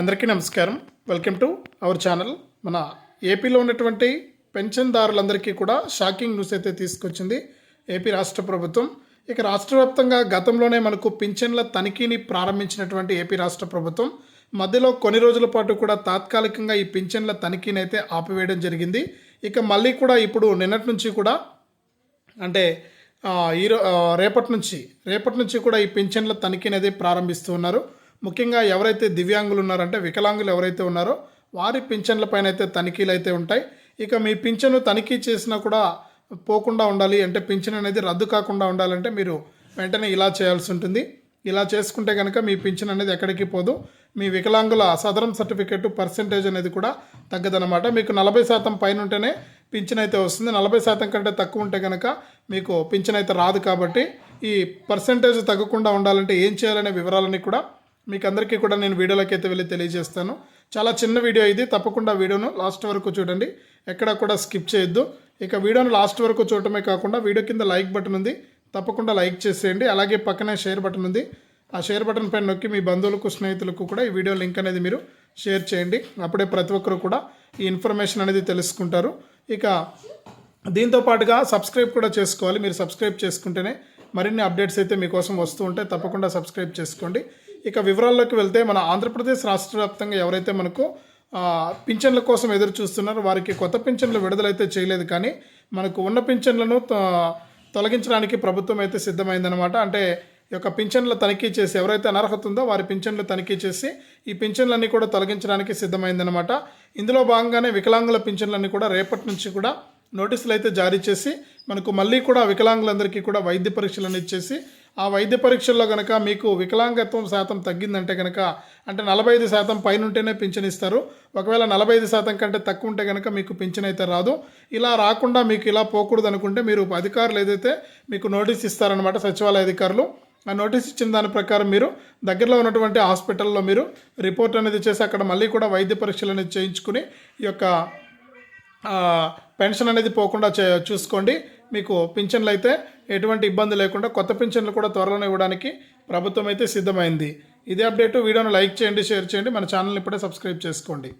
అందరికీ నమస్కారం. Welcome to our channel మన ఏపీలో ఉన్నటువంటి పెన్షన్దారులందరికీ కూడా షాకింగ్ న్యూస్ అయితే తీసుకొచ్చింది ఏపీ రాష్ట్ర ప్రభుత్వం. ఇక రాష్ట్ర వ్యాప్తంగా గతంలోనే మనకు పింఛన్ల తనిఖీని ప్రారంభించినటువంటి ఏపీ రాష్ట్ర ప్రభుత్వం. మధ్యలో కొన్ని రోజుల పాటు కూడా తాత్కాలికంగా ఈ పింఛన్ల తనిఖీని అయితే ఆపివేయడం జరిగింది. ఇక మళ్ళీ కూడా ఇప్పుడు నిన్నటి నుంచి కూడా అంటే ఈరో రేపటి నుంచి రేపటి నుంచి కూడా ఈ పింఛన్ల తనిఖీ అనేది ప్రారంభిస్తూ ఉన్నారు. ముఖ్యంగా ఎవరైతే దివ్యాంగులు ఉన్నారంటే వికలాంగులు ఎవరైతే ఉన్నారో వారి పింఛన్ల పైన అయితే తనిఖీలు అయితే ఉంటాయి. ఇక మీ పింఛను తనిఖీ చేసినా కూడా పోకుండా ఉండాలి. అంటే పింఛన్ అనేది రద్దు కాకుండా ఉండాలంటే మీరు వెంటనే ఇలా చేయాల్సి ఉంటుంది. ఇలా చేసుకుంటే కనుక మీ పింఛన్ అనేది ఎక్కడికి పోదు. మీ వికలాంగుల సదరం సర్టిఫికెట్ పర్సంటేజ్ అనేది కూడా తగ్గదనమాట మీకు నలభై శాతం పైన ఉంటేనే పింఛన్ అయితే వస్తుంది. నలభై శాతం కంటే తక్కువ ఉంటే కనుక మీకు పింఛన్ అయితే రాదు కాబట్టి ఈ పర్సంటేజ్ తగ్గకుండా ఉండాలంటే ఏం చేయాలనే వివరాలని కూడా మీకు అందరికీ కూడా నేను వీడియోలోకి అయితే వెళ్ళి తెలియజేస్తాను. చాలా చిన్న వీడియో ఇది. తప్పకుండా వీడియోను లాస్ట్ వరకు చూడండి. ఎక్కడ కూడా స్కిప్ చేయొద్దు. ఇక వీడియోను లాస్ట్ వరకు చూడటమే కాకుండా వీడియో కింద లైక్ బటన్ ఉంది. తప్పకుండా లైక్ చేసేయండి. అలాగే పక్కనే షేర్ బటన్ ఉంది. ఆ షేర్ బటన్ పైన నొక్కి మీ బంధువులకు స్నేహితులకు కూడా ఈ వీడియో లింక్ అనేది మీరు షేర్ చేయండి. అప్పుడే ప్రతి ఒక్కరు కూడా ఈ ఇన్ఫర్మేషన్ అనేది తెలుసుకుంటారు. ఇక దీంతో పాటుగా సబ్స్క్రైబ్ కూడా చేసుకోవాలి. మీరు సబ్స్క్రైబ్ చేసుకుంటేనే మరిన్ని అప్డేట్స్ అయితే మీకోసం వస్తూ ఉంటాయి. తప్పకుండా సబ్స్క్రైబ్ చేసుకోండి. ఇక వివరాల్లోకి వెళ్తే మన ఆంధ్రప్రదేశ్ రాష్ట్ర వ్యాప్తంగా ఎవరైతే మనకు పింఛన్ల కోసం ఎదురు చూస్తున్నారో వారికి కొత్త పింఛన్లు విడుదలైతే చేయలేదు కానీ మనకు ఉన్న పింఛన్లను తొలగించడానికి ప్రభుత్వం అయితే సిద్ధమైందనమాట అంటే ఈ యొక్క పింఛన్ల తనిఖీ చేసి ఎవరైతే అనర్హత ఉందో వారి పింఛన్లు తనిఖీ చేసి ఈ పింఛన్లన్నీ కూడా తొలగించడానికి సిద్ధమైందనమాట ఇందులో భాగంగానే వికలాంగుల పింఛన్లన్నీ కూడా రేపటి నుంచి కూడా నోటీసులు అయితే జారీ చేసి మనకు మళ్ళీ కూడా వికలాంగులందరికీ కూడా వైద్య పరీక్షలను ఇచ్చేసి ఆ వైద్య పరీక్షల్లో కనుక మీకు వికలాంగత్వం శాతం తగ్గిందంటే కనుక అంటే నలభై ఐదు శాతం పైన ఉంటేనే పింఛన్ ఇస్తారు ఒకవేళ నలభై ఐదు శాతం కంటే తక్కువ ఉంటే కనుక మీకు పింఛన్ అయితే రాదు. ఇలా రాకుండా మీకు ఇలా పోకూడదు అనుకుంటే మీరు అధికారులు ఏదైతే మీకు నోటీస్ ఇస్తారనమాట సచివాలయ అధికారులు ఆ నోటీస్ ఇచ్చిన దాని ప్రకారం మీరు దగ్గరలో ఉన్నటువంటి హాస్పిటల్లో మీరు రిపోర్ట్ అనేది చేసి అక్కడ మళ్ళీ కూడా వైద్య పరీక్షలు అనేది చేయించుకుని ఈ యొక్క పెన్షన్ అనేది పోకుండా చే చూసుకోండి. మీకు పింఛన్లు అయితే ఎటువంటి ఇబ్బంది లేకుండా కొత్త పింఛన్లు కూడా త్వరలోనే ఇవ్వడానికి ప్రభుత్వం అయితే సిద్ధమైంది. ఇదే అప్డేట్. వీడియోను లైక్ చేయండి షేర్ చేయండి. మన ఛానల్ ఇప్పుడే సబ్స్క్రైబ్ చేసుకోండి.